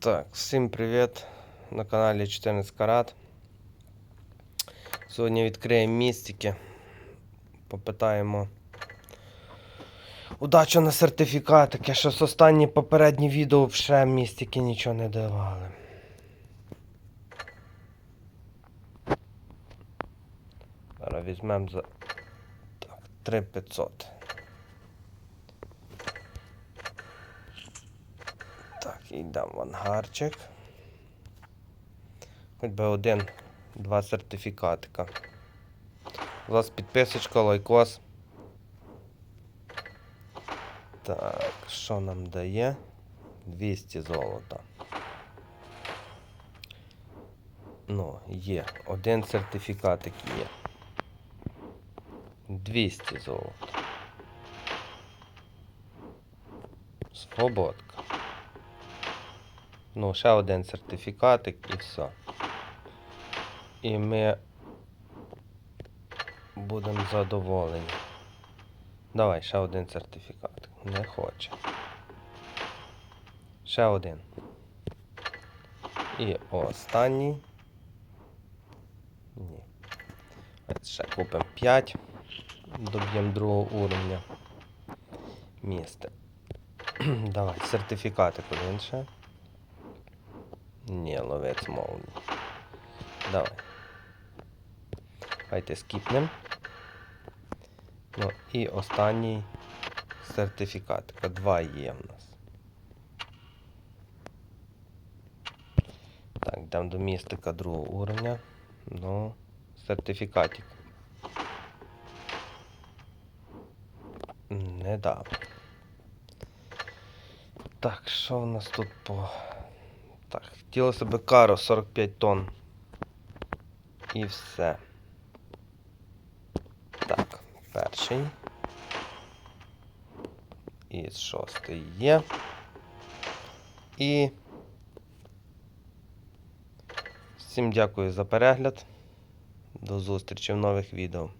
Так, всім привіт на каналі 14 Карат. Сьогодні відкриємо містики. Попитаємо удачу на сертифікатики. Щось останні попередні відео вже містики нічого не давали. Зараз візьмемо за так, 3500. Так, і дам в ангарчик. Хоч би один, два сертифікатика. У вас підписочка, лайкос. Так, що нам дає? 200 золота. Ну, є. Один сертифікатик є. 200 золота. Свободка. Ну, ще один сертифікатик і все. І ми будемо задоволені. Давай, ще один сертифікат. Не хоче. Ще один. І останній. Ні. Ще купимо 5. Доб'ємо другого уровня. Місце. Давай, сертифікатик один ще. Ні, ловець молній. Давай. Давайте скіпнем. Ну і останній сертифікат. Два є в нас. Так, йдемо до містика другого уровня. Ну, сертифікатик. Не дав. Так, що в нас тут по. Так, хотілося б каро 45 тонн. І все. Так, перший. І шостий є. І. Всім дякую за перегляд. До зустрічі в нових відео.